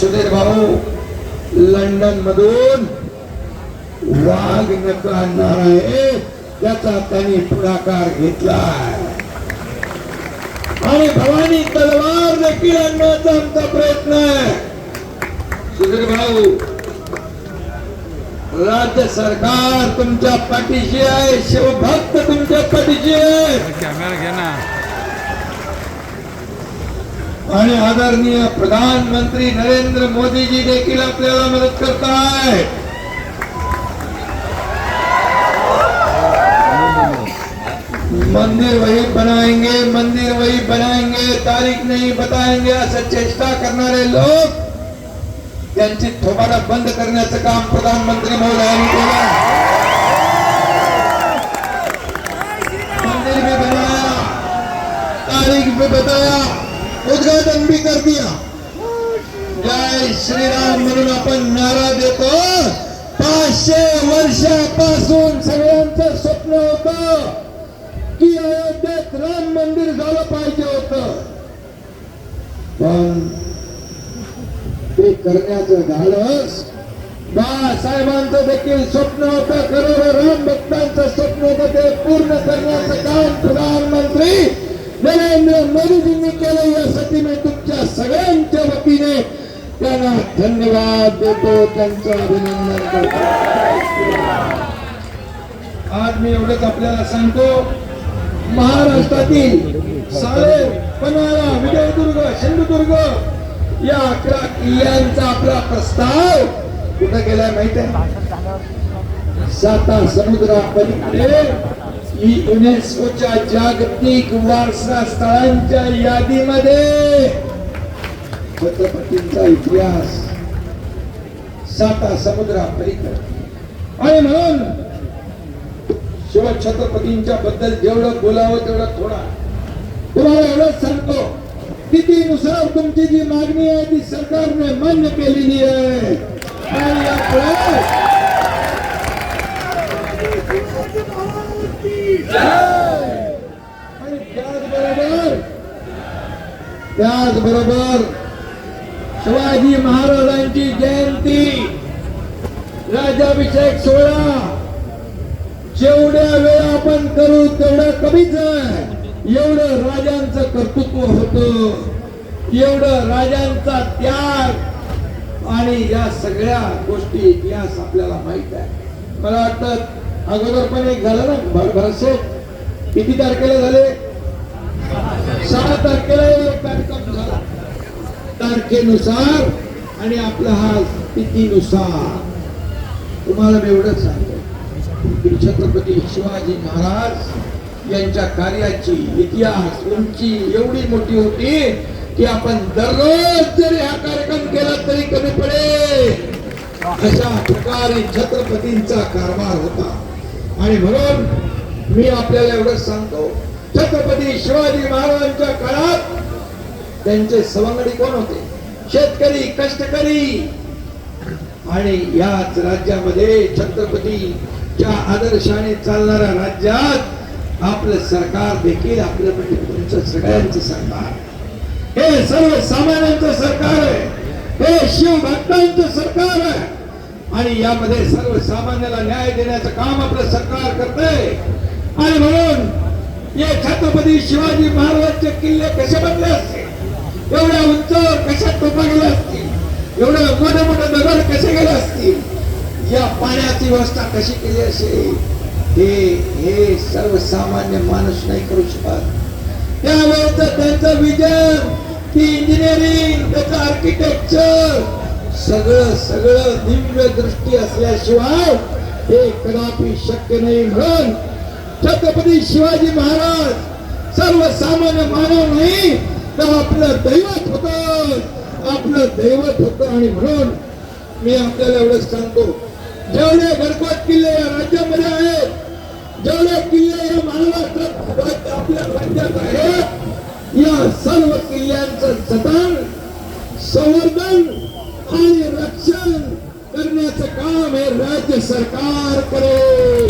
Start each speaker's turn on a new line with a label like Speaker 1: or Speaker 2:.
Speaker 1: सुधीर भाऊ लंडन मधून वाघ नक आणणार आहे त्याचा त्यांनी पुढाकार घेतला आणि भवानी तलवार देखील आणण्याचा आमचा प्रयत्न आहे. सुधीर भाऊ राज्य सरकार तुमच्या पाठीशी आहे शिवभक्त तुमच्या पाठीशी आहे.
Speaker 2: कॅमेरा घे
Speaker 1: आणि आदरणीय प्रधानमंत्री नरेंद्र मोदी मोदीजी देखील आपल्याला मदत करताय. मंदिर वही बनाएँगे, मंदिर वही बनाएँगे, तारीख नहीं बताएँगे असं चेष्टा करणारे लोक त्यांची थोबाडा बंद करण्याचं काम प्रधानमंत्री महोदयांनी केलं मंदिर भी बनाया, तारीख भी बताया. उद्घाटन भी कर दिया जय श्रीराम म्हणून आपण नारा देतो. पाचशे वर्षापासून सगळ्यांचं स्वप्न होत की अयोध्येत राम मंदिर झालं पाहिजे होत. पण ते करण्याचं धाडस बाळासाहेबांचं देखील स्वप्न होतं करोडो राम भक्तांचं स्वप्न होतं ते पूर्ण करण्याचं काम प्रधानमंत्री नरेंद्र मोदीजींनी केलं यासाठी मी तुमच्या सगळ्यांच्या वतीने त्यांना धन्यवाद देतो त्यांचं अभिनंदन करतो. आज मी एवढंच आपल्याला सांगतो महाराष्ट्रातील साळे पन्हाळा विजयदुर्ग सिंधुदुर्ग या अकरा किल्ल्यांचा आपला प्रस्ताव कुठं गेलाय माहीत आहे? साता समुद्रापलीकडे. ही युनेस्कोच्या जागतिक वारसा स्थळांच्या यादीमध्ये छत्रपतींचा इतिहास साता समुद्रापलीकडे आणि म्हणून शिवाय छत्रपतींच्या बद्दल जेवढं बोलावं तेवढं थोडा. तुम्हाला एवढंच सांगतो कितीनुसार तुमची जी मागणी आहे ती सरकारने मान्य केलेली आहे. आणि यापुढे आणि त्याचबरोबर त्याचबरोबर शिवाजी महाराजांची जयंती. राज्याभिषेक सोहळा. जेवढ्या वेळा आपण करू तेवढं कमीच आहे. एवढं राजांचं कर्तृत्व होत. एवढं राजांचा त्याग. आणि या सगळ्या गोष्टी इतिहास आपल्याला माहीत आहे. मला वाटतं अगोदर पण एक झालं ना भर- किती तारखेला झाले? सहा तारखेला एक कार्यक्रम झाला. तारखेनुसार आणि आपला हा तिथीनुसार तुम्हाला मी एवढंच सांगतो. छत्रपती शिवाजी महाराज यांच्या कार्याची इतिहास उंची एवढी मोठी होती की आपण दररोज जरी हा कार्यक्रम केला तरी कमी पडेल. अशा प्रकारे छत्रपतींचा कारभार होता. आणि म्हणून मी आपल्याला एवढंच सांगतो छत्रपती शिवाजी महाराजांच्या काळात त्यांचे सवंगडी कोण होते? शेतकरी कष्टकरी. आणि याच राज्यामध्ये छत्रपतीच्या आदर्शाने चालणाऱ्या राज्यात आपलं सरकार देखील आपलं म्हणजे तुमचं सगळ्यांचं सरकार. हे सर्व सामान्यांचं सरकार आहे. हे शिवभक्तांचं सरकार आहे. आणि यामध्ये सर्वसामान्याला न्याय देण्याचं काम आपलं सरकार करतंय. आणि म्हणून हे छत्रपती शिवाजी महाराजांचे किल्ले कसे बनले असते एवढ्या उंच कशा टोपा गेल्या असतील? एवढ्या मोठे मोठे दगड कसे गेले असतील? या पाण्याची व्यवस्था कशी केली असेल? हे हे सर्वसामान्य माणूस नाही करू शकत. त्यावेळेच त्यांचं विजन ती इंजिनिअरिंग त्याचं आर्किटेक्चर सगळं सगळं दिव्य दृष्टी असल्याशिवाय हे कदापि शक्य नाही म्हणून छत्रपती शिवाजी महाराज सर्वसामान्य मानव नाही तर आपलं दैवत होत आपलं दैवत होत आणि म्हणून मी आपल्याला एवढंच सांगतो जेवढे गडकोट किल्ले या राज्यामध्ये आहेत जेवढे किल्ले या महाराष्ट्रात आपल्या राज्यात आहेत या सर्व किल्ल्यांचं जतन संवर्धन आणि रक्षण करण्याचं काम हे राज्य सरकार करेल.